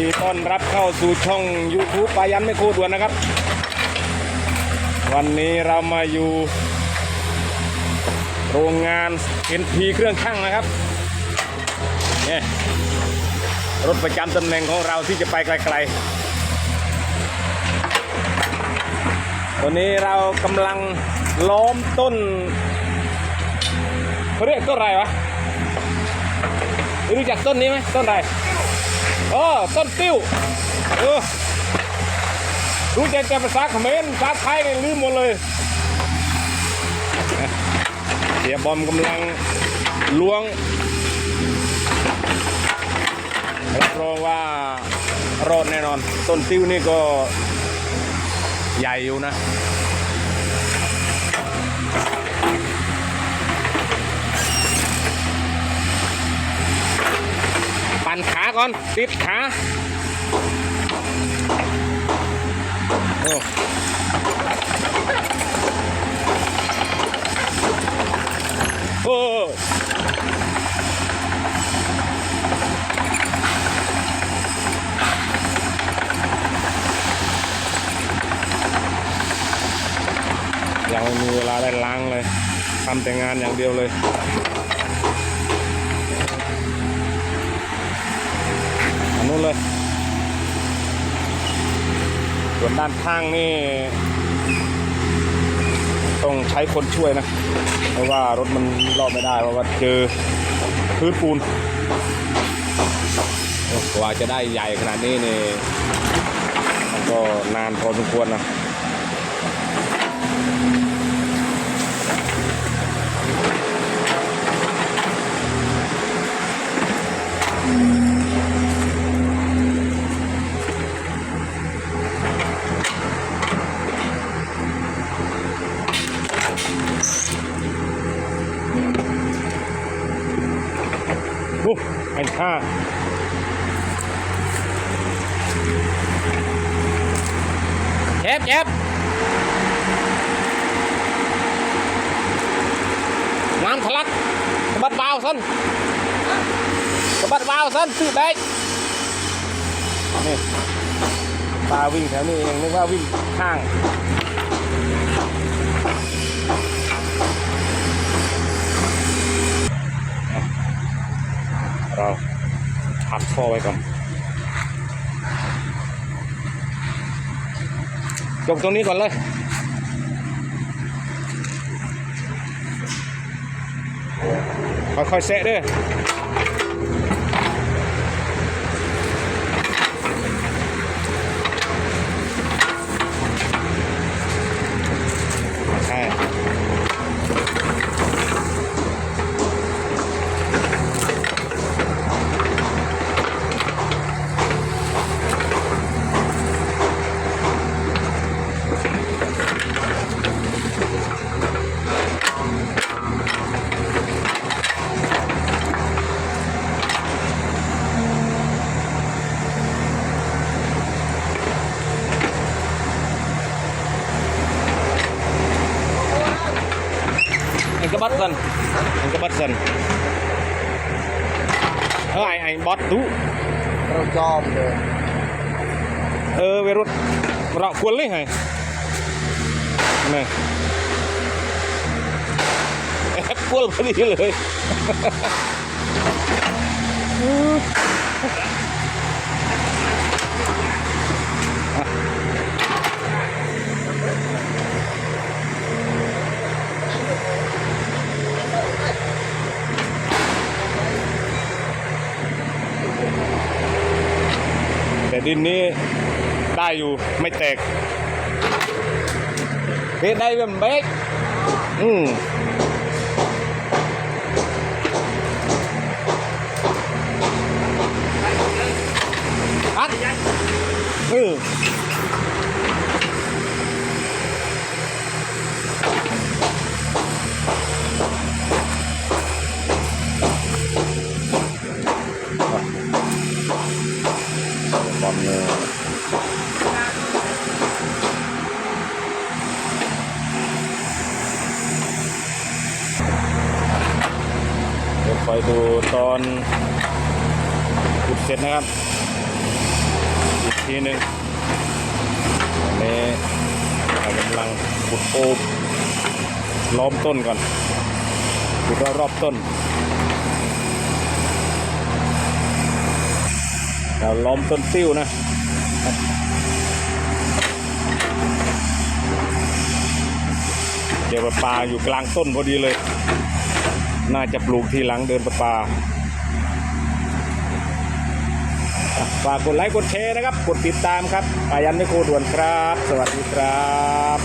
ดีต้อนรับเข้าสู่ช่อง YouTube ปายันไม่โคด่วนนะครับ วันนี้เรามาอยู่ โรงงาน NP เครื่องช่างนะครับเนี่ยรถประจำตำแหน่งของเราที่จะไปไกลๆ วันนี้เรากำลังล้อมต้นเขาเรียกต้นอะไรวะรู้จักต้นนี้ไหมต้นอะไร อ๋อต้นติ้วเออรู้จักแต่ภาษาเขมรภาษาไทยเนี่ยลืมหมดเลยเสียบอมกำลังล้วงรับรองว่ารอดแน่นอน ต้นติ้วนี่ก็ใหญ่อยู่นะ ปั่นขา ก่อน ติดขาโอ้โอ้ยังไม่มีเวลาได้ล้างเลยทำแต่งานอย่างเดียวเลย นู้นเลย ส่วนด้านข้างนี่ ต้องใช้คนช่วยนะ เพราะว่ารถมันรอบไม่ได้เพราะว่าเจอพื้นปูนกว่าจะได้ใหญ่ขนาดนี้นี่ มันก็นานพอสมควรนะ อ้ข้าเจ็บเจ็บน้ำทะลักสะบัดเบาสันสะบัดเบาสันซื้อแบกนี่ปลาวิ่งแถวนี้เองนึกว่าวิ่งข้าง เราพัดท่ อไว้ก่อนยกตรงนี้ก่อนเลยค่อยๆเซะด้วย anh có bắt dần anh có bắt dần ờ anh anh bót tú เราจอมเลย ờ về rút rọ cuốn lấy này này cuốn vào đi เลยแต่ดิ นนี้ได้อยู่ไม่แตกเฮ็ดได้เป็นเบกอืมอัดเออ อมเลยเดี๋ยวคอยดูตอนขุดเสร็จนะครับ อีกทีหนึ่งอันนี้เรากำลังขุดโอบล้อมต้นก่อนขุดรอบๆต้น เราล้อมต้นติ้วนะเดี๋ยวปลาอยู่กลางต้นพอดีเลย น่าจะปลูกทีหลังเดินปลาฝากกดไลค์กดแชร์นะครับ กดติดตามครับอายันไม่โคด่วนครับ สวัสดีครับ